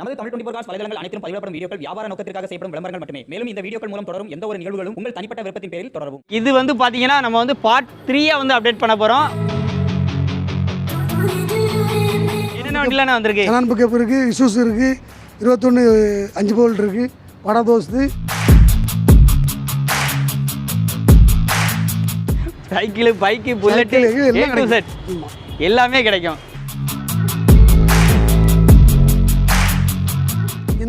நமது Tamil twenty cos வலைதளங்கள் அனைத்தும் பதிவிடப்படும் வீடியோக்கள் வியாபார நோக்கத்திற்காக செய்யப்படும் விளம்பரங்கள் மட்டுமே. மேலும் இந்த வீடியோக்கள் மூலம் தொடரும் எந்த ஒரு நிகழ்வுகளும் உங்கள் தனிப்பட்ட விருப்பத்தின் பேரில் தொடரவும். இது வந்து பார்த்தீங்கன்னா நம்ம வந்து பார்ட் த்ரீயாக வந்து அப்டேட் பண்ண போகிறோம் என்னென்ன வண்டிலாம் வந்திருக்கு? கனான் பிக்கப் இருக்குது இசூஸ் இருக்குது இருபத்தொன்று அஞ்சு போல்ட் இருக்குது Bada Dost. Cycle bike bullet. எல்லாமே கிடைக்கும்.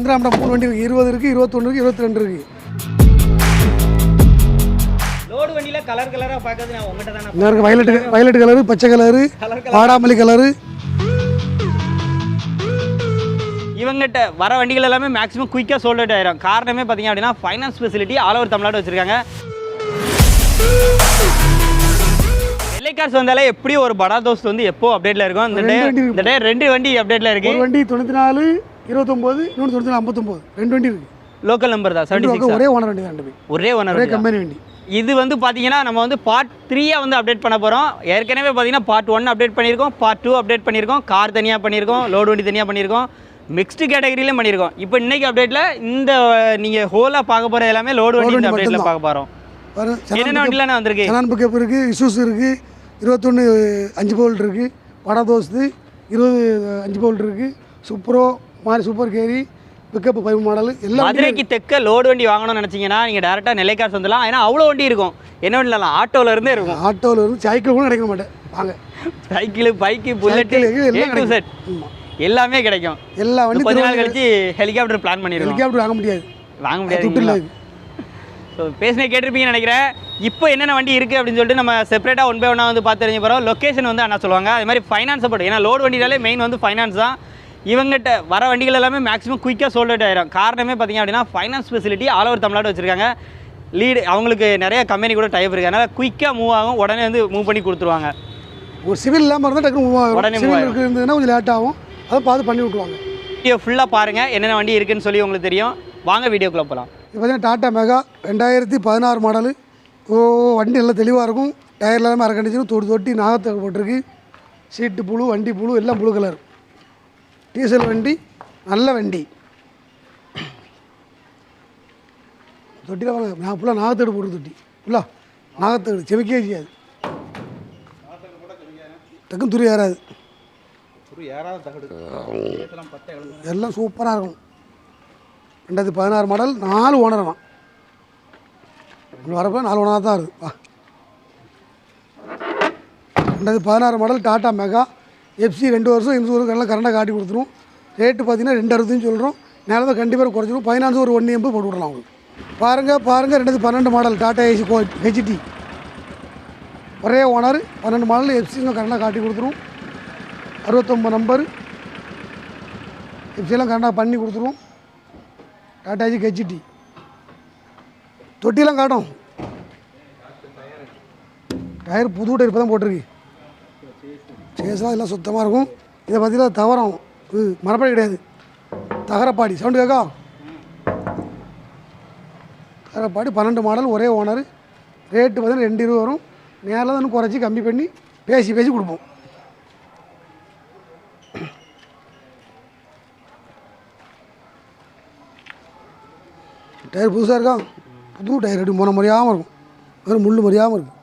இந்திராம்டா மூணு வண்டி இருக்குது இருபது இருக்குது இருபத்தொன்று இருக்குது இருபத்தி ரெண்டு இருக்குது லோடு வண்டியில் கலர் கலராக பார்க்கறது நான் உங்கள்கிட்ட தானே இருக்குது வயலட் வயலட் கலரு பச்சை கலரு வாடாமல்லி கலரு இவங்ககிட்ட வர வண்டிகள் எல்லாமே மேக்ஸிமம் குயிக்காக சோல்ட் அவுட் ஆயிரும். காரணமே பார்த்தீங்க அப்படின்னா finance facility all over Tamil Nadu வச்சிருக்காங்க. கார்ஸ் வந்தாலே எப்படியும் ஒரு படா தோஸ்த் வந்து எப்போ அப்டேட்ல இருக்கும்? இந்த டே ரெண்டு வண்டி இந்த டே ரெண்டு வண்டி அப்டேட்ல இருக்கு. ஒரு வண்டி தொண்ணூற்றி நாலு இருபத்தொம்போது இன்னொன்று தொண்ணூற்றி ஐம்பத்தொம்போது. ரெண்டு வண்டி இருக்குது லோக்கல் நம்பர் தான் செவன்டி சிக்ஸ் ஒரே ஓனர் வண்டி தான் ரெண்டு ஒரே ஒன்று ஒரே கம்பெனி வண்டி. இது வந்து பார்த்தீங்கன்னா நம்ம வந்து பார்ட் த்ரீயாக வந்து அப்டேட் பண்ண போகிறோம் ஏற்கனவே பார்த்தீங்கன்னா பார்ட் ஒன் அப்டேட் பண்ணியிருக்கோம் பார்ட் டூ அப்டேட் பண்ணியிருக்கோம் கார் தனியாக பண்ணியிருக்கோம் லோடு வண்டி தனியாக பண்ணியிருக்கோம் மிக்ஸ்டு கேட்டகரியிலும் பண்ணியிருக்கோம். இப்போ இன்னைக்கு அப்டேட்டில் இந்த நீங்கள் ஹோலாக பார்க்க போகிற எல்லாமே லோடு வண்டி அப்டேட்டில். பார்க்க போகிறோம் என்னென்ன வண்டிலாம் வந்திருக்கு? கனான் பிக்கப் இருக்குது இசூஸ் இருக்குது இருபத்தொன்று அஞ்சு போல்ட் இருக்குது வடை தோஸ்து இருபது அஞ்சு போல்ட் இருக்குது சூப்பரோ மாதிரி சூப்பர் கேரி பிக்கப் பைப் மாடல் எல்லாம் மதுரைக்கு தெற்க லோடு வண்டி வாங்கணும்னு நினச்சிங்கன்னா நீங்கள் டேரெக்டாக நெல்லை காசு வந்துடலாம். ஏன்னா அவ்வளோ வண்டி இருக்கும். என்ன வண்டிலாம் ஆட்டோவில் இருந்தே இருக்கும். ஆட்டோவில் இருந்து சைக்கிள் கூட கிடைக்க மாட்டேன். வாங்க. சைக்கிள் பைக்கு புல்லட்டு செட் எல்லாமே கிடைக்கும். எல்லா வண்டி கொஞ்ச நாள் கழிச்சு ஹெலிகாப்டர் பிளான் பண்ணிருக்கோம் ஹெலிகாப்டர் வாங்க முடியாது. வாங்க முடியாது ஸோ பேசினே கேட்டிருப்பீங்கன்னு நினைக்கிறேன். இப்போ என்னென்ன வண்டி இருக்குது அப்படின்னு சொல்லிட்டு நம்ம செப்பரேட்டாக ஒன் பை ஒன்னாக வந்து பார்த்து தெரிஞ்ச போகிறோம் லொக்கேஷன் வந்து அண்ணா சொல்லுவாங்க. அதே மாதிரி ஃபைனான்ஸ் சப்போர்ட் ஏன்னா லோடு வண்டினாலே மெயின் வந்து ஃபைனான்ஸ் தான். இவங்ககிட்ட வர வண்டிகள் எல்லாமே மேக்ஸிமம் குயிக்காக சோல்ட் அவுட் ஆயிரும். காரணமே பார்த்தீங்க அப்படின்னா finance facility all over Tamil Nadu வச்சிருக்காங்க. லீடு அவங்களுக்கு நிறைய கம்பெனி கூட டைப் இருக்கு. அதனால் குயிக்காக மூவ் ஆகும். உடனே வந்து மூவ் பண்ணி கொடுத்துருவாங்க. ஒரு சிவில் இல்லாமல் இருந்தால் டக்குனு மூவ் ஆகும் உடனே. இருக்கு இருந்ததுன்னா கொஞ்சம் லேட் ஆகும். அதை பார்த்து பண்ணி விட்ருவாங்க வீடியோ ஃபுல்லாக பாருங்கள் என்னென்ன வண்டி இருக்குன்னு சொல்லி உங்களுக்கு தெரியும். வாங்க வீடியோக்குள்ளே போகலாம் இப்போ பார்த்தீங்கன்னா டாட்டா மெகா ரெண்டாயிரத்தி பதினாறு மாடலு ஓ வண்டி நல்லா தெளிவாக இருக்கும். டயர் எல்லாமே அரை கண்டிச்சுன்னு தொட்டி தொட்டி நாகத்தை போட்டிருக்கு. சீட்டு புழு வண்டி புழு எல்லாம் புழு கலர் டீசல் வண்டி நல்ல வண்டி. தொட்டியில் வாங்க நான் ஃபுல்லாக நாகத்தேடு போட்டு தொட்டி. ஃபுல்லாக நாகத்தேடு செமிக்கவே செய்யாது. டக்குன்னு துரி ஏறாது. எல்லாம் சூப்பராக இருக்கும். ரெண்டாயிரத்தி பதினாறு மாடல் நாலு ஓனர் தான் வரப்போ நாலு ஓனர் தான் இருக்குது வா. ரெண்டாயிரத்தி பதினாறு மாடல் டாட்டா மெகா எஃப்சி ரெண்டு வருஷம் இன்சூரன்ஸ் எல்லாம் கரெண்டாக காட்டி கொடுத்துரும். ரேட்டு பார்த்தீங்கன்னா ரெண்டு அறுபதுன்னு சொல்கிறோம் நேரத்தை கண்டிப்பாக குறைச்சிடும் ஃபைனான்ஸ் ஒரு ஒன்று எண்பது போட்டு விடலாம் உங்களுக்கு பாருங்கள் பாருங்கள் ரெண்டாயிரத்தி பன்னெண்டு model Tata Ace go HT ஒரே ஓனர் பன்னெண்டு மாடல் எஃப்சிங்க கரெண்டாக காட்டி கொடுத்துரும். அறுபத்தொம்பது நம்பர் எஃப்சியெல்லாம் கரெண்டாக பண்ணி கொடுத்துரும். டாட்டா ஏசி ஹெச்டி தொட்டிலாம் காட்டும். டயர் புது டயர் இப்போ தான் போட்டிருக்கு. சேஸாக எல்லாம் சுத்தமாக இருக்கும். இதை பார்த்தீங்கன்னா தவறம். இது மரப்படி கிடையாது. தகரப்பாடி. சவுண்டு கேட்கா தகரப்பாடி பன்னெண்டு மாடல் ஒரே ஓனர் ரேட்டு பார்த்தீங்கன்னா ரெண்டு இருபது வரும். நேரில் தான் குறைச்சி கம்மி பண்ணி பேசி பேசி கொடுப்போம். டயர் புதுசாக இருக்கா? புது டயர் எப்படி முனை முறையாகவும் இருக்கும். வெறும் முள் முறையாகவும் இருக்கும்.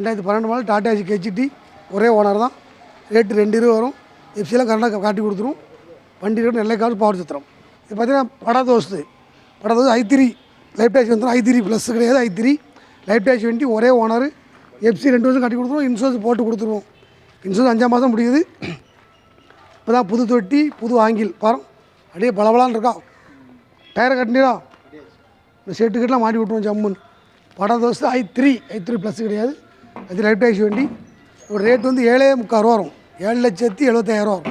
ரெண்டாயிரத்தி பன்னெண்டு மாடல் டாடா ஏசி ஹெச்டி ஒரே ஓனர் தான். ரேட்டு ரெண்டு இருபது வரும். எஃப்சியெல்லாம் கரெக்டாக காட்டி கொடுத்துரும். வண்டி ரேட்டு நல்ல காசு பவர் சித்திரம் இது பார்த்தீங்கன்னா Bada Dost Bada Dost I three life dash வந்துடும் ஐ த்ரீ ப்ளஸ் கிடையாது ஐ த்ரீ லைஃப் டேஷ் வண்டி ஒரே ஓனர் எஃப்சி ரெண்டு வருஷம் கட்டி கொடுத்துருவோம் இன்சூரன்ஸ் போட்டு கொடுத்துருவோம். இன்சூரன்ஸ் அஞ்சாம் மாதம் முடியுது. இப்போ தான் புது தொட்டி புது ஆங்கில் பாரம் அப்படியே பலபலான்னு இருக்கா. டயரை கட்டினா இந்த செட்டு மாட்டி விட்டுருவோம் ஜம்முன்னு. படம் dosa I three I three plus கிடையாது. அது லைஃப் டேக்ஸ் வண்டி. ஒரு ரேட் வந்து ஏழே முக்கால் ரூபா வரும். ஏழு லட்சத்தி எழுபத்தாயிரம் வரும்.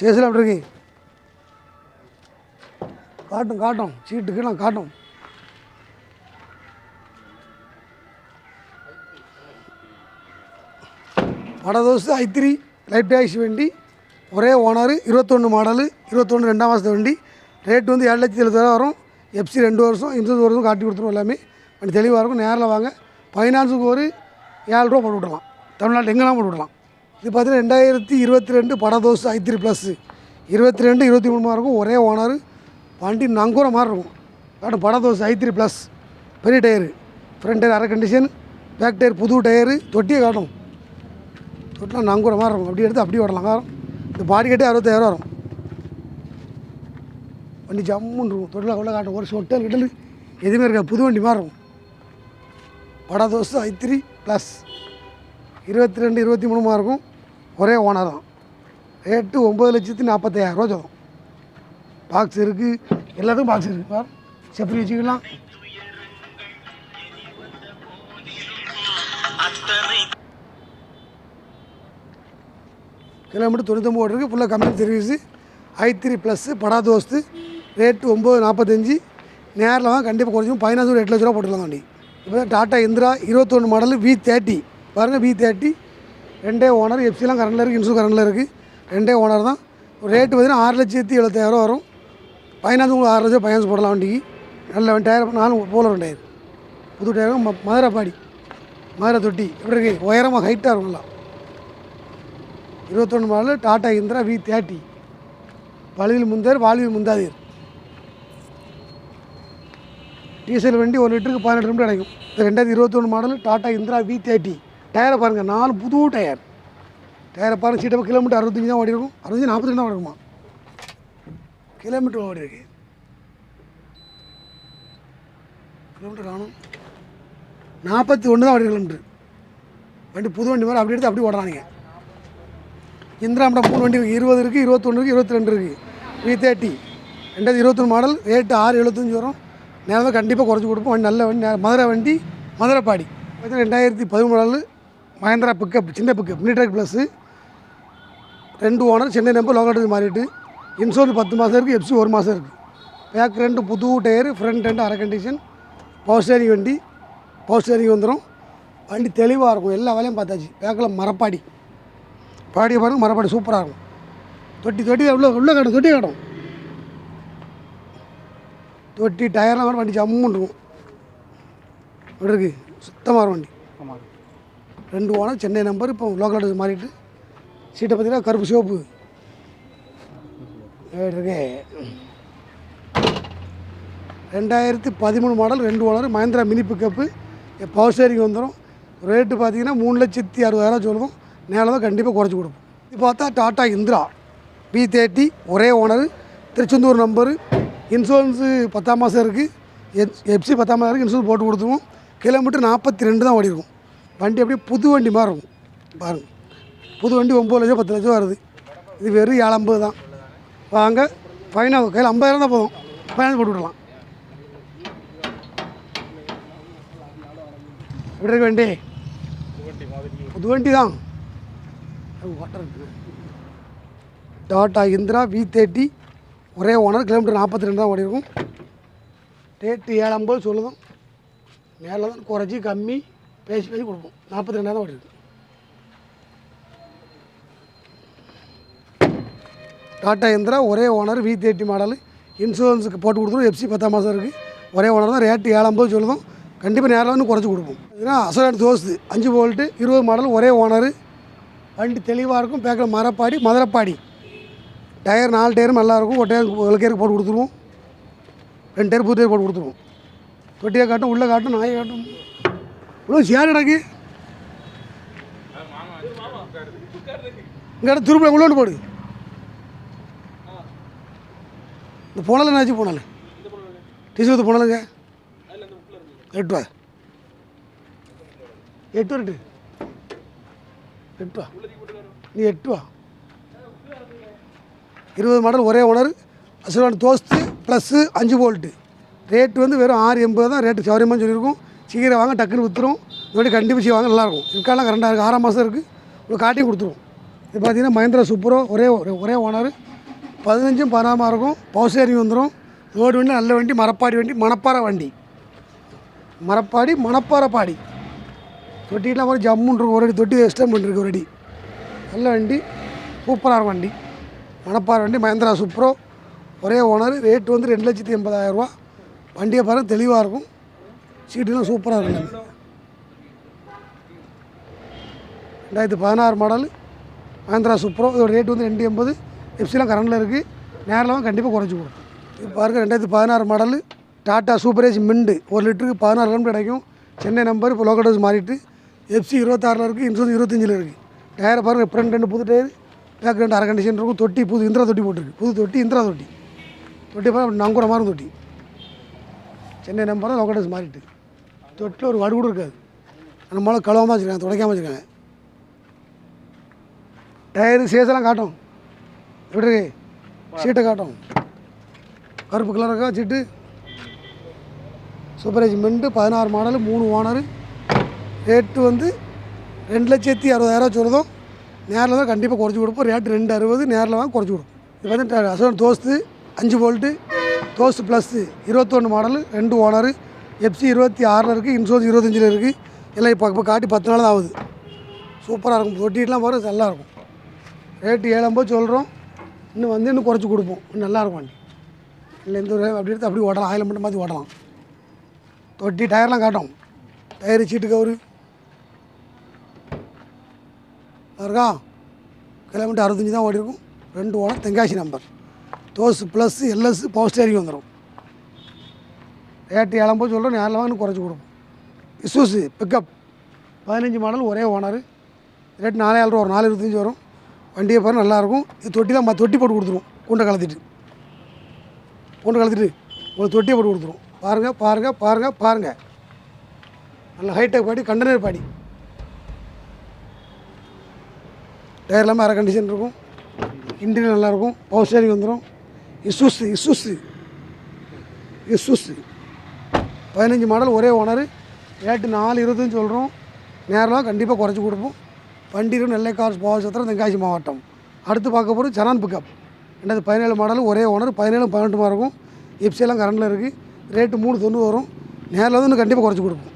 சேசில் அப்படி இருக்கு? காட்டும் காட்டும். நான் காட்டும். Bada Dost I three light tax வண்டி. ஒரே ஓனர் இருபத்தொன்று மாடலு இருபத்தொன்று ரெண்டாம் மாதத்து வண்டி. ரேட் வந்து ஏழு லட்சத்தி எழுபதாயிரம் வரும். எஃப்சி ரெண்டு வருஷம் இன்சூரன்ஸ் வருஷம் காட்டி கொடுத்துருவோம் எல்லாமே. கொஞ்சம் தெளிவாக இருக்கும். நேரில் வாங்க. ஃபைனான்ஸுக்கு ஒரு ஏழு ரூபா போட்டு விடலாம். தமிழ்நாட்டில் எங்கெல்லாம் போட்டு விடலாம்? இது பார்த்தீங்கன்னா ரெண்டாயிரத்தி இருபத்தி ரெண்டு படதோஸ் ஐ ப்ளஸ்ஸு இருபத்தி ரெண்டு இருபத்தி மூணு இருக்கும். ஒரே ஓனர் வண்டி நங்கூர மாதிரி இருக்கும். காட்டும் படதோஸ் ஐ த்ரீ ப்ளஸ் பெரிய டயரு ஃப்ரண்ட் டயர் அரை கண்டிஷன் பேக் டயர் புது டயரு தொட்டியை காட்டும் தொட்டிலாம் நங்கூர மாதிரி இருக்கும். அப்படி எடுத்து அப்படியே ஓடலாம் காரம் இந்த பாடி கட்டே அறுபத்தாயிரம் வரும். வண்டி ஜம்முன்னு இருக்கும். தொட்டில் உள்ள காட்டும். ஒரு சொட்டல் கிட்டல் எதுவுமே இருக்காது. புது வண்டி மாதிரி இருக்கும் படதோஸ் ஐ த்ரீ ப்ளஸ் இருபத்தி ரெண்டு இருபத்தி மூணுமா இருக்கும் ஒரே ஓனர் தான். ரேட்டு ஒம்பது லட்சத்து நாற்பத்தாயிரம் ரூபா சொல்லும். பாக்ஸ் இருக்குது எல்லாத்துக்கும் பாக்ஸ் இருக்குது பார் செப்பரி வச்சுக்கலாம். கிலோமீட்டர் தொண்ணூத்தொம்பது ஓடி இருக்குது ஃபுல்லாக company service I three plus Bada Dost rate ஒம்பது நாற்பத்தஞ்சு. நேரில் வாங்க கண்டிப்பாக குறைஞ்சும் பதினஞ்சு ஒரு எட்டு லட்ச ரூபா போட்டுக்கலாம் வண்டி இப்போ டாட்டா இந்திரா இருபத்தொன்று மாடல் வி தேர்ட்டி பாருங்கள் வி தேர்ட்டி ரெண்டே ஓனர் எஃப்சிலாம் கரண்டில் இருக்குது இன்சூர் கரண்டில் இருக்குது ரெண்டே ஓனர் தான். ரேட்டு பார்த்திங்கன்னா ஆறு லட்சத்தி எழுபத்தாயிரம் வரும். பதினாறு உங்களுக்கு ஆறு லட்சம் ஃபைனான்ஸ் போடலாம் வண்டிக்கு. நல்ல டயர் நாலு போலர் டயர் புது டயர் ம மதுரைப்பாடி மதுரை தொட்டி. எப்படி இருக்கு? உயரமாக ஹைட்டாக இருக்கும்லாம் இருபத்தொன்று model Tata Intra V thirty வலுவில் முந்தார் வாழ்வில் முந்தாதீர் டீசல் வண்டி ஒரு லிட்டருக்கு பதினெட்டு நிமிடம் கிடைக்கும் ரெண்டாயிரத்தி இருபத்தொன்று model Tata Intra V thirty டயரை பாருங்கள் நாலு புது டயர் டயரை பாருங்கள் சீட்டை கிலோமீட்டர் அறுபத்தஞ்சு தான் ஓடி இருக்கும் அறுபத்தஞ்சு நாற்பத்தி தான் ஓடிருக்குமா? கிலோமீட்டர் ஓடி இருக்கு கிலோமீட்டர் காணும் நாற்பத்தி ஒன்று தான் ஓடி கிலோமீட்டர் வண்டி புது வண்டி மாதிரி அப்படி எடுத்து அப்படி ஓடுறானுங்க. இந்திராமிடம் மூணு வண்டி இருக்குது இருபது இருக்குது இருபத்தொன்று இருக்குது இருபத்தி ரெண்டு இருக்குது வி தேர்ட்டி ரெண்டாயிரத்தி இருபத்தொன்று மாடல் ரேட்டு ஆறு எழுபத்தஞ்சி வரும். நேரம் கண்டிப்பாக குறைச்சி கொடுப்போம். வண்டி நல்ல வண்டி மதுரை வண்டி மதுரைப்பாடி. பாடி ரெண்டாயிரத்தி பதிமூணு மகேந்திரா பிக்கப் சின்ன பிக்கப் மினிட்ராக் ப்ளஸ்ஸு ரெண்டு ஓனர் சென்னை நம்பர் லோக்கல் மாறிட்டு இன்சூரன்ஸ் பத்து மாதம் இருக்குது எஃப்சி ஒரு மாதம் இருக்குது பேக் ரெண்டு புது டயர் ஃப்ரண்ட் ரெண்டு அரை கண்டிஷன் பவர் ஸ்டேரிங் வண்டி பவர் ஸ்டேரிங் வந்துடும் வண்டி தெளிவாக இருக்கும் எல்லா வேலையும் பார்த்தாச்சு. பேக்கில் மரப்பாடி. பாடிய பாருங்கள் மரப்பாடி சூப்பராக இருக்கும். தொட்டி தொட்டி உள்ளே உள்ளே காட்டும் தொட்டி காட்டும். தொட்டி டயர்லாம் கூட வண்டி ஜம்முன்னு இருக்கும் இருக்கு சுத்தமாக இருக்கும் வண்டி. ஆமாம் ரெண்டு ஓனர் சென்னை நம்பர் இப்போ லோக்கல் அட்ரஸ் மாறிட்டு சீட்டை பார்த்தீங்கன்னா கருப்பு சிவப்பு. இப்படி இருக்கு ரெண்டாயிரத்தி பதிமூணு மாடல் ரெண்டு owner Mahindra mini pickup power steering வந்துடும் ரேட்டு பார்த்தீங்கன்னா மூணு லட்சத்தி அறுபதாயிரம் சொல்லுவோம். தான் கண்டிப்பாக குறைச்சி கொடுப்போம். இது பார்த்தா டாட்டா இந்திரா. பி தேர்ட்டி ஒரே ஓனர். திருச்செந்தூர் நம்பரு இன்சூரன்ஸு பத்தாம் மாதம் இருக்குது எஃப் எஃப்சி பத்தாம் மாதம் இருக்குது இன்சூரன்ஸ் போட்டு கொடுத்துருவோம். கிலோமீட்டர் நாற்பத்தி ரெண்டு தான் ஓடி இருக்கும் வண்டி அப்படியே புது வண்டி மாதிரி இருக்கும். பாருங்கள் புது வண்டி ஒம்பது லட்சம் பத்து லட்சம் வருது. இது வெறும் ஏழம்பது தான். வாங்க ஃபைனாக கையில் ஐம்பதாயிரம் தான் போதும். ஃபைனான்ஸ் போட்டு விடலாம். எப்படி இருக்கு வண்டி? புது வண்டி தான். Water Tata Intra V thirty ஒரே ஓனர் கிலோமீட்டர் நாற்பத்தி ரெண்டு தான் ஓடி இருக்கும் ரேட்டு ஏழம்பது சொல்லுதும். நேரில் தான் குறைச்சி கம்மி பேசி பேசி கொடுப்போம். நாற்பத்தி ரெண்டாயிரம் ஓடி இருக்கு டாட்டா இந்திரா ஒரே ஓனர் வி தேர்ட்டி மாடல் இன்சூரன்ஸுக்கு போட்டு கொடுத்துரும். எஃப்சி பத்தாம் மாதம் இருக்குது ஒரே ஓனர் தான். ரேட்டு ஏழம்பது சொல்லுதும். கண்டிப்பாக நேரில் வந்து குறைச்சி கொடுப்போம். இதுனா அசோலாட் தோஸ்து. அஞ்சு போல்ட்டு இருபது மாடல் ஒரே ஓனர். வண்டி தெளிவாக இருக்கும். பேக்கில் மரப்பாடி மதுரப்பாடி. டயர் நாலு டயரும் நல்லாயிருக்கும் ஒரு டயர் ஒரு போட்டு கொடுத்துருவோம். ரெண்டு டயர் புது டயர் போட்டு கொடுத்துருவோம். தொட்டியை காட்டும் உள்ளே காட்டும் நாயை காட்டும். இவ்வளோ சேர் கிடக்கு. இங்கே திருப்பி உள்ளோண்டு போடு. இந்த போனல என்னாச்சு போனால? டிசு போனலுங்க. எட்டு ரூபா. எட்டு வரட்டு எட்டு ரூபா. நீ எட்டு ரூபா. இருபது மாடல் ஒரே ஓனர் அசுரான் தோஸ்து ப்ளஸ்ஸு அஞ்சு போல்ட்டு ரேட்டு வந்து வெறும் ஆறு எண்பது தான் ரேட்டு சௌரியமாக சொல்லியிருக்கோம். சீக்கிரம் வாங்க டக்குன்னு விற்றுரும் இதோட கண்டிப்பாக வாங்க நல்லாயிருக்கும். இருக்காலாம் கரெண்டாக இருக்குது ஆறாம் மாதம் இருக்குது உங்களுக்கு காட்டியும் கொடுத்துருவோம். இது பார்த்தீங்கன்னா மஹேந்திரா சூப்பரோ ஒரே ஒரே- ஒரே ஓனர். பதினஞ்சும் பதினாமா இருக்கும். பவுசேரி வந்துடும் ரோடு வண்டி நல்ல வண்டி மரப்பாடி வண்டி மணப்பாறை வண்டி. மரப்பாடி மணப்பாறை பாடி. தொட்டிலாம் ஒரு ஜம்முன்னு இருக்கும். ஒரு அடி தொட்டி எக்ஸ்டன் பண்ணிருக்கு ஒரு அடி. நல்ல வண்டி. சூப்பராக இருக்கும் வண்டி. மணப்பாறை வண்டி மஹேந்திரா சூப்பரோ. ஒரே ஓனர் ரேட்டு வந்து ரெண்டு லட்சத்தி எண்பதாயிரரூவா வண்டியை பாருங்க தெளிவாக இருக்கும். சீட்டுலாம் சூப்பராக இருக்கும் ரெண்டாயிரத்தி பதினாறு மாடல் மஹேந்திரா சூப்பரோ. இதோட ரேட் வந்து ரெண்டு எண்பது. எஃப்சிலாம் கரண்டில் இருக்குது நேரில் கண்டிப்பாக குறைச்சி கொடுக்கும் இப்போ பாருங்க ரெண்டாயிரத்தி பதினாறு மாடல் டாட்டா சூப்பரேஜ் மிண்டு ஒரு லிட்டருக்கு பதினாறு கிலோமீட்டர் கிடைக்கும். சென்னை நம்பர் இப்போ லோக்கல் டோஸ் மாறிட்டு எஃப்சி இருபத்தாறில் இருக்குது இன்சூரன்ஸ் இருபத்தஞ்சில் இருக்குது டயரை பாருங்கள் ஃப்ரெண்ட் ரெண்டு புது டயர். பேக் ரெண்டு அரை கண்டிஷன் இருக்கும். தொட்டி புது இந்திரா தொட்டி போட்டிருக்கு. புது தொட்டி இந்திரா தொட்டி. தொட்டி பாருங்க நங்குற மாதிரி தொட்டி. சென்னை நம்பர் லோக்கல் மாறிட்டு. தொட்டில் ஒரு வடு கூட இருக்காது. அந்த மேலே கழுவாமல் வச்சுருக்காங்க துடைக்காமல் வச்சுருக்காங்க. டயரு சேஸெல்லாம் காட்டும் எப்படி இருக்கு? சீட்டை காட்டும் கருப்பு கலர் சீட்டு? சூப்பரேஜ்மெண்ட்டு பதினாறு மாடல் மூணு ஓனரு. ரேட்டு வந்து ரெண்டு லட்சத்தி அறுபதாயிரம் சொல்கிறதும் நேரில் தான் கண்டிப்பாக குறைச்சி கொடுப்போம். ரேட்டு ரெண்டு அறுபது நேரில் வாங்க குறைச்சி கொடுப்போம். இப்போ வந்து ட- அசோன் தோஸ்து அஞ்சு போல்ட்டு தோஸ்து ப்ளஸ்ஸு இருபத்தொன்று மாடலு ரெண்டு ஓனர் எஃப்சி இருபத்தி ஆறில் இருக்குது இன்சூரன்ஸ் இருபத்தஞ்சில் இருக்குது எல்லாம் இப்போ இப்போ காட்டி பத்து நாள் தான் ஆகுது. சூப்பராக இருக்கும். தொட்டிலாம் பாரு நல்லாயிருக்கும் ரேட்டு ஏழம்பது சொல்கிறோம் இன்னும் வந்து இன்னும் குறைச்சி கொடுப்போம். இன்னும் நல்லா இருக்கும் வண்டி. இல்லை எந்த ஒரு அப்படி எடுத்து அப்படி ஓடலாம். ஆயில் மட்டும் மாற்றி ஓடலாம். தொட்டி டயர்லாம் காட்டும் டயரு சீட்டு கவுரு இருக்கா கிலோமீட்டர் அறுபத்தஞ்சி தான் ஓடி இருக்கும் ரெண்டு owner Tenkasi number. Dost plus LS power steering வந்துடும் ரேட்டு இளம்போது சொல்கிறோம் நேரில் வாங்க குறைச்சி கொடுப்போம். இசூஸு பிக்கப் பதினஞ்சு மாடல் ஒரே ஓனர் ரேட் நாலாயிரம் ரூபா வரும் நாலு இருபத்தஞ்சி வரும். வண்டியை பாரு நல்லாயிருக்கும் இது தொட்டிலாம் ம தொட்டி போட்டு கொடுத்துரும். கூண்டை கலத்திட்டு. கூண்டை கலத்திட்டு உங்களுக்கு தொட்டியை போட்டு கொடுத்துரும். பாருங்கள் பாருங்கள் பாருங்கள் பாருங்கள் நல்ல ஹைடெக் பாடி கண்டனர் பாடி. டயர் எல்லாமே அரை கண்டிஷன் இருக்கும். இன்டீரியர் நல்லாயிருக்கும் பவர் ஸ்டேரிங் வந்துடும் இசூஸ் இசூஸ் இசூஸ் பதினஞ்சு மாடல் ஒரே ஓனர் ரேட்டு நாலு இருபத்தஞ்சு சொல்கிறோம் நேரெலாம் கண்டிப்பாக குறைச்சி கொடுப்போம். வண்டியில் நெல்லை கார் பவர் சத்திரம் தென்காசி மாவட்டம். அடுத்து பார்க்க போகிறது சரான் பிக்கப் ரெண்டாவது பதினேழு மாடல் ஒரே ஓனர் பதினேழு பதினெட்டுமா இருக்கும். எப்சியெல்லாம் கரண்டில் இருக்குது ரேட்டு மூணு தொண்ணூறு வரும். நேரில் வந்து இன்னும் கண்டிப்பாக குறைச்சி கொடுப்போம்.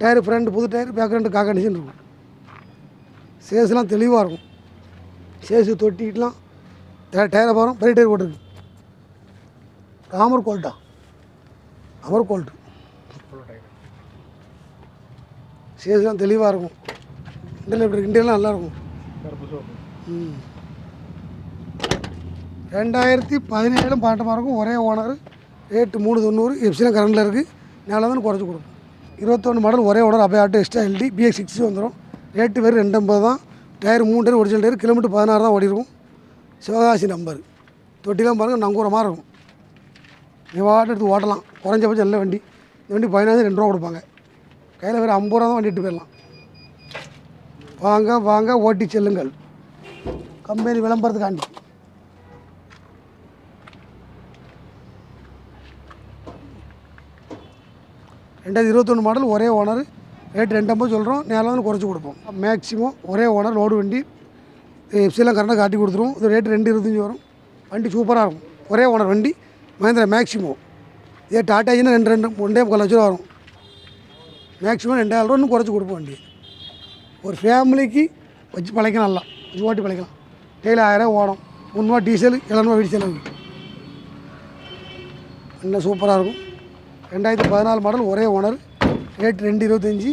டயர் ஃப்ரண்ட் புது டயர் பேக் ரெண்டு கா கண்டிஷன் இருக்கும். சேஸ்லாம் தெளிவாக இருக்கும். சேஸு தொட்டிக்கிட்டலாம் டய டயரை பாருங்க பெரிய டயர் போட்டிருக்கு. ராமர் கோல்ட்டா? அமர் குவால்ட்டு சேஸ்லாம் தெளிவாக இருக்கும். இண்டியில் எப்படி இருக்கு? இண்டியெல்லாம் நல்லாயிருக்கும் ம். ரெண்டாயிரத்தி பதினேழும் பன்னெண்டு இருக்கும் ஒரே ஓனர் ரேட்டு மூணு தொண்ணூறு எப்சிலாம் கரண்டில் இருக்குது நேரில் தான் குறைச்சி கொடுக்கும் இருபத்தொன்று மாடல் ஒரே owner Ape auto extra LD BX six வந்துடும் ரேட்டு வெறும் ரெண்டு ஐம்பது தான். டயர் மூணு டயர் ஒரிஜினல் டயர் கிலோமீட்டர் பதினாறு தான் ஓடிடும் சிவகாசி நம்பர். தொட்டிலாம் பாருங்கள் நங்கூர மாதிரி இருக்கும். நீ எடுத்து ஓட்டலாம். குறைஞ்சபட்சம் நல்ல வண்டி. இந்த வண்டி பதினாறு ரெண்டு ரூபா கொடுப்பாங்க. கையில் வேறு ஐம்பது ரூபா தான் வண்டி எடுத்து போயிடலாம். வாங்க வாங்க ஓட்டி செல்லுங்கள். கம்பெனி விளம்பரத்துக்காண்டி. ரெண்டாயிரத்தி இருபத்தொன்று மாடல் ஒரே ஓனர் ரேட் ரெண்டம்பது சொல்கிறோம் நேரில் வந்து குறைச்சி கொடுப்போம். மேக்ஸிமம் ஒரே ஓனர் லோடு வண்டி எப்சிலாம் கரெக்டாக காட்டி கொடுத்துருவோம் இது ரேட் ரெண்டு இருபத்தஞ்சி வரும். வண்டி சூப்பராக இருக்கும். ஒரே ஓனர் வண்டி மஹேந்திரா மேக்ஸிமம் இதே டாட்டாஜினா ரெண்டு ரெண்டு ஒன்றே முக்கால் லட்ச ரூபா வரும். மேக்ஸிமம் ரெண்டாயிரம் ரூபா இன்னும் குறைச்சி கொடுப்போம் வண்டி. ஒரு ஃபேமிலிக்கு வச்சு பழைக்கலாம் நல்லா வச்சு ஓட்டி பழைக்கலாம் டெய்லி ஆயிரம் ஓடும். முந்நூறுவா டீசல் எழுநூறுவா வீடு செலவு. இன்னும் சூப்பராக இருக்கும். ரெண்டாயிரத்தி பதினாலு மாடல் ஒரே ஓனர் ரேட் ரெண்டு இருபத்தஞ்சி.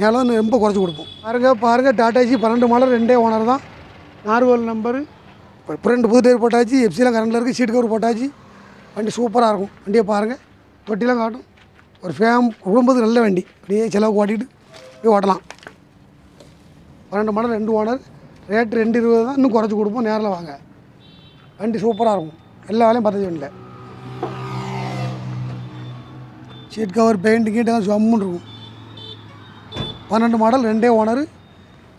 நிலம் ரொம்ப குறைச்சி கொடுப்போம். பாருங்க பாருங்கள் டாட்டாஜி பன்னெண்டு மாடல் ரெண்டே ஓனர் தான். நார்வல் நம்பரு இப்போ ரெண்டு புது டயர் போட்டாச்சு எஃப்சிலாம் கரண்டில் இருக்குது சீட் கவர் போட்டாச்சு. வண்டி சூப்பராக இருக்கும். வண்டியை பாருங்கள் தொட்டிலாம் காட்டும். ஒரு ஃபேம் குடும்பத்துக்கு நல்ல வண்டி. அப்படியே செலவுக்கு ஓட்டிட்டு போய் ஓட்டலாம். பன்னெண்டு மாடல் ரெண்டு ஓனர். ரேட்டு ரெண்டு இருபது தான். இன்னும் குறைச்சி கொடுப்போம் நேரில் வாங்க. வண்டி சூப்பராக இருக்கும். எல்லா வேலையும் பார்த்து வண்டியில் சீட் கவர் பெயிண்ட் கீட்டெல்லாம் ஜம்முன்னு இருக்கும். பன்னெண்டு மாடல் ரெண்டே ஓனர்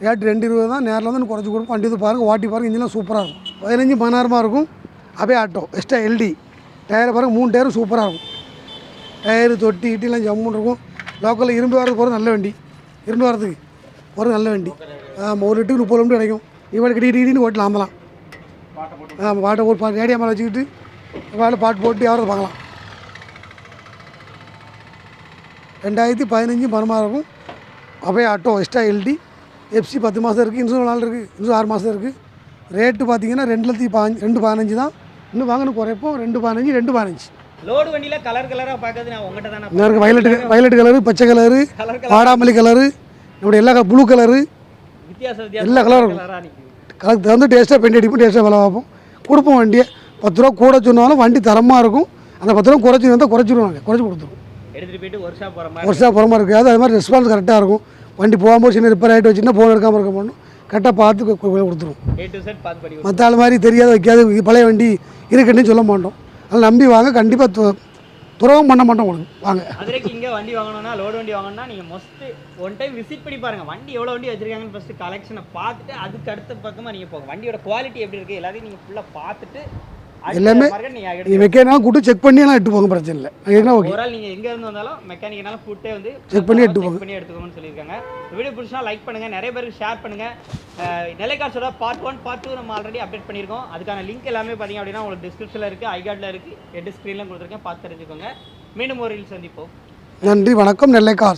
ரேட் ரெண்டு இருபது தான். நேரில் வந்து குறைச்சி கொடுப்போம். வண்டி வந்து பாருங்கள் ஓட்டி பாருங்கள் இன்ஜின்லாம் சூப்பராக இருக்கும். பதினஞ்சு பதினாறுமா இருக்கும். அப்படியே ஆட்டோ எக்ஸ்ட்ரா எல்டி டயரை பாருங்கள் மூணு டயரும் சூப்பராக இருக்கும். டயரு தொட்டி இட்டிலாம் ஜம்முன்னு இருக்கும். லோக்கலில் இரும்பு வரதுக்கு போகிறது நல்ல வண்டி. இரும்பு வரதுக்கு போகிறது நல்ல வண்டி. ஆமாம் ஒரு லிட்டருக்கு முப்பது கிலோமீட்டர் கிடைக்கும். இவ்வளோ கிட்டி கிட்டின்னு ஓட்டலாம் ஆமலாம் ஆமாம் பாட்டை போட்டு ரேடியோ மேலே வச்சுக்கிட்டு இவ்வளோ பாட்டு போட்டு யாரும் பார்க்கலாம். ரெண்டாயிரத்தி பதினஞ்சு பணமாக இருக்கும் அபய ஆட்டோ எக்ஸ்ட்ரா எல்டி எஃப்சி பத்து மாதம் இருக்குது இன்சூரன்ஸ் நாள் இருக்குது இன்சூரன்ஸ் ஆறு மாதம் இருக்குது ரேட்டு பார்த்தீங்கன்னா ரெண்டு லட்சத்தி பாஞ்சு ரெண்டு பதினஞ்சு தான். இன்னும் வாங்கணும் குறைப்போம் ரெண்டு பதினஞ்சு ரெண்டு பதினஞ்சு. லோடு வண்டியில கலர் கலரா பார்க்கறது நான் உங்ககிட்ட தானே இருக்குது வயலட்டு வயலட் கலரு பச்சை கலரு வாடாமல்லி கலரு நம்முடைய எல்லா ப்ளூ கலரு எல்லா. கலராக நிற்குது கலக்கு தகுந்த டேஸ்ட்டாக பெயிண்ட் அடிப்போம் டேஸ்ட்டாக விலை பார்ப்போம். கொடுப்போம் வண்டியை. பத்து ரூபா கூட சொன்னாலும் வண்டி தரமாக இருக்கும். அந்த பத்து ரூபா குறைச்சி வந்தால் குறைச்சிடுவாங்க குறைச்சி கொடுத்துருவோம். எடுத்துகிட்டு போயிட்டு ஒர்க் ஷாப் போகிற மாதிரி வருஷம் புறமா இருக்காது அது மாதிரி ரெஸ்பான்ஸ் கரெக்டாக இருக்கும். வண்டி போகும்போது சின்ன ரிப்பேர் ஆகிட்டு வச்சுன்னா ஃபோன் எடுக்காமல் இருக்க மாட்டோம் கரெக்டாக பார்த்து கொடுத்துருவோம் மற்ற ஆள் மாதிரி தெரியாத வைக்காது பழைய வண்டி இருக்குன்னு சொல்ல மாட்டோம். அதனால் நம்பி வாங்க. கண்டிப்பாக துறவும் பண்ண மாட்டோம் உங்களுக்கு. வாங்க. அதுக்கு இங்கே வண்டி வாங்கணும்னா லோடு வண்டி வாங்கணும்னா நீங்கள் மோஸ்ட் ஒன் டைம் விசிட் பண்ணி பாருங்க. வண்டி எவ்வளோ வண்டி வச்சிருக்காங்கன்னு ஃபஸ்ட்டு கலெக்ஷனை பார்த்துட்டு அதுக்கு அடுத்த பக்கமாக நீங்கள் போங்க. வண்டியோட குவாலிட்டி எப்படி இருக்குது எல்லாத்தையும் நீங்கள் ஃபுல்லாக பார்த்துட்டு எல்லாமே வைக்கணும் கூட்டு செக் பண்ணி எல்லாம் இட்டு போங்க பிரச்சனை இல்லை. ஏன்னா ஓகே நீங்கள் எங்கே இருந்து வந்தாலும் மெக்கானிக்னாலும் ஃபுட்டே வந்து Check பண்ணி எடுத்து check பண்ணி எடுத்துக்கோங்கன்னு சொல்லியிருக்காங்க. வீடியோ பிடிச்சா லைக் பண்ணுங்கள் நிறைய பேருக்கு ஷேர் பண்ணுங்கள் நிலைக்காசோட பார்ட் ஒன் பார்ட் டூ நம்ம ஆல்ரெடி அப்டேட் பண்ணியிருக்கோம். அதுக்கான லிங்க் எல்லாமே பார்த்தீங்க அப்படின்னா உங்களுக்கு டிஸ்கிரிப்ஷனில் இருக்குது ஐகார்டில் இருக்குது எட்டு ஸ்க்ரீனில் கொடுத்துருக்கேன். பார்த்து தெரிஞ்சுக்கோங்க. மீண்டும் ஒரு ரீல் சந்திப்போம். நன்றி வணக்கம் நெல்லை கார்